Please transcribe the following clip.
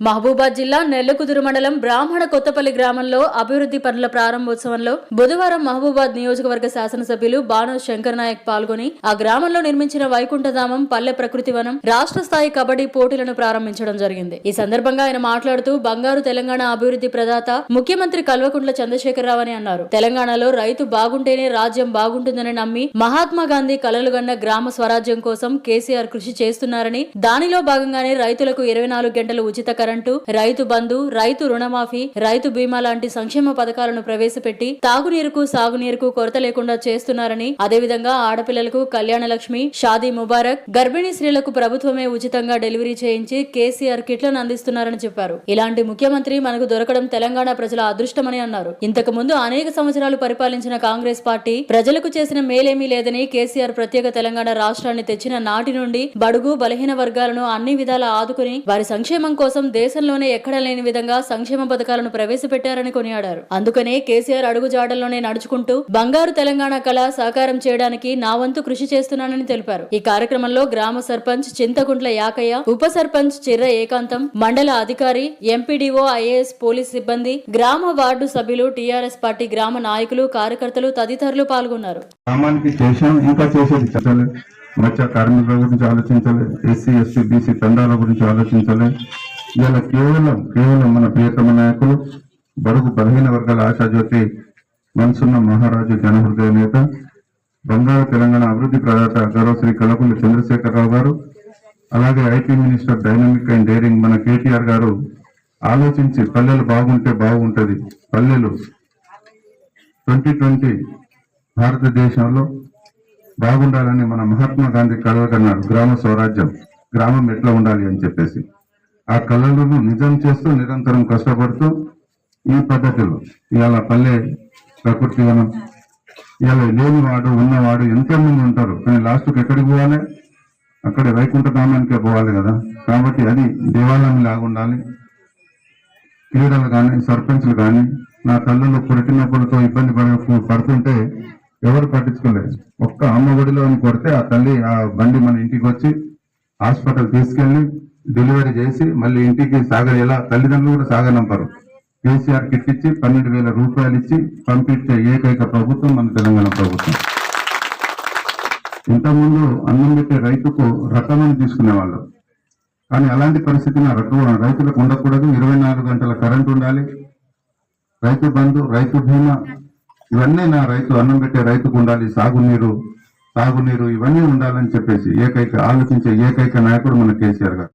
మహబూబాద్ జిల్లా నెల్లకుదురు మండలం బ్రాహ్మణ కొత్తపల్లి గ్రామంలో అభివృద్ధి పనుల ప్రారంభోత్సవంలో బుధవారం మహబూబాద్ నియోజకవర్గ శాసనసభ్యులు బాను శంకర్ నాయక్ పాల్గొని ఆ గ్రామంలో నిర్మించిన వైకుంఠధామం పల్లె ప్రకృతి వనం రాష్ట్ర స్థాయి కబడ్డీ పోటీలను ప్రారంభించడం జరిగింది. ఈ సందర్భంగా ఆయన మాట్లాడుతూ బంగారు తెలంగాణ అభివృద్ధి ప్రదాత ముఖ్యమంత్రి కల్వకుంట్ల చంద్రశేఖరరావు అని అన్నారు. తెలంగాణలో రైతు బాగుంటేనే రాజ్యం బాగుంటుందని నమ్మి మహాత్మా గాంధీ కలలుగన్న గ్రామ స్వరాజ్యం కోసం కేసీఆర్ కృషి చేస్తున్నారని దానిలో భాగంగానే రైతులకు ఇరవై నాలుగు గంటలు ఉచిత కరెంటు రైతు బంధు రైతు రుణమాఫీ రైతు బీమా లాంటి సంక్షేమ పథకాలను ప్రవేశపెట్టి తాగునీరుకు సాగునీరుకు కొరత లేకుండా చేస్తున్నారని అదేవిధంగా ఆడపిల్లలకు కళ్యాణ లక్ష్మి షాదీ ముబారక్ గర్భిణీ స్త్రీలకు ప్రభుత్వమే ఉచితంగా డెలివరీ చేయించి కేసీఆర్ కిట్లను అందిస్తున్నారని చెప్పారు. ఇలాంటి ముఖ్యమంత్రి మనకు దొరకడం తెలంగాణ ప్రజల అదృష్టమని అన్నారు. ఇంతకు ముందు అనేక సంవత్సరాలు పరిపాలించిన కాంగ్రెస్ పార్టీ ప్రజలకు చేసిన మేలేమీ లేదని కేసీఆర్ ప్రత్యేక తెలంగాణ రాష్ట్రాన్ని తెచ్చిన నాటి నుండి బడుగు బలహీన వర్గాలను అన్ని విధాలా ఆదుకుని వారి సంక్షేమం కోసం దేశంలోనే ఎక్కడా లేని విధంగా సంక్షేమ పథకాలను ప్రవేశపెట్టారని కొనియాడారు. అందుకనే కేసీఆర్ అడుగు జాడల్లోనే నడుచుకుంటూ బంగారు తెలంగాణ కళ సాకారం చేయడానికి నా వంతు కృషి చేస్తున్నానని తెలిపారు. ఈ కార్యక్రమంలో గ్రామ సర్పంచ్ చింతకుంట్ల యాకయ్య ఉప సర్పంచ్ చిర్ర ఏకాంతం మండల అధికారి ఎంపీడీఓ ఐఏఎస్ పోలీస్ సిబ్బంది గ్రామ వార్డు సభ్యులు టీఆర్ఎస్ పార్టీ గ్రామ నాయకులు కార్యకర్తలు తదితరులు పాల్గొన్నారు. మత్స్య కార్మికుల గురించి ఆలోచించాలి ఎస్సీ ఎస్టీ బీసీ తండాల గురించి ఆలోచించాలి. ఇలా కేవలం కేవలం మన ప్రియతమ నాయకులు బడుగు బలహీన వర్గాల ఆశాజ్యోతి మనసున్న మహారాజు జనహృదయ నేత బంగారు తెలంగాణ అభివృద్ధి ప్రదాత గౌరవ శ్రీ కలకుండి చంద్రశేఖరరావు గారు అలాగే IT minister dynamic and daring మన కేటీఆర్ గారు ఆలోచించి పల్లెలు బాగుంటే బాగుంటుంది. పల్లెలు ట్వంటీ ట్వంటీ భారతదేశంలో బాగుండాలని మన మహాత్మా గాంధీ కలవకన్నారు గ్రామ స్వరాజ్యం గ్రామం ఎట్లా ఉండాలి అని చెప్పేసి. ఆ కళలను నిజం చేస్తూ నిరంతరం కష్టపడుతూ ఈ పద్ధతిలో ఇవాళ పల్లె ప్రకృతి వనం. ఇవాళ లేనివాడు ఉన్నవాడు ఎంతో మంది ఉంటారు? కానీ లాస్ట్కి ఎక్కడికి పోవాలి? అక్కడ వైకుంఠధామానికే పోవాలి కదా. కాబట్టి అది దేవాలయం లాగా ఉండాలి. క్రీడలు కానీ సర్పంచ్లు కానీ నా తల్లులు పుట్టినప్పుడుతో ఇబ్బంది పడ పడుతుంటే ఎవరు పట్టించుకోలేదు. ఒక్క అమ్మ ఒడిలో కొడితే ఆ తల్లి ఆ బండి మన ఇంటికి వచ్చి హాస్పిటల్ తీసుకెళ్ళి డెలివరీ చేసి మళ్ళీ ఇంటికి సాగరేలా తల్లిదండ్రులు కూడా సాగనంపారు. కేసీఆర్ కిట్ ఇచ్చి పన్నెండు వేల రూపాయలు ఇచ్చి పంపించే ఏకైక ప్రభుత్వం మన తెలంగాణ ప్రభుత్వం. ఇంతకుముందు అన్నం పెట్టే రైతుకు రకమని తీసుకునేవాళ్ళు. కానీ అలాంటి పరిస్థితి నా రకం రైతులకు ఉండకూడదు. ఇరవై నాలుగు గంటల కరెంట్ ఉండాలి. రైతు బంధు రైతు బీమా ఇవన్నీ నా రైతు అన్నం పెట్టే రైతుకు ఉండాలి. సాగునీరు సాగునీరు ఇవన్నీ ఉండాలని చెప్పేసి ఏకైక ఆలోచించే ఏకైక నాయకుడు మన కేసీఆర్ గారు.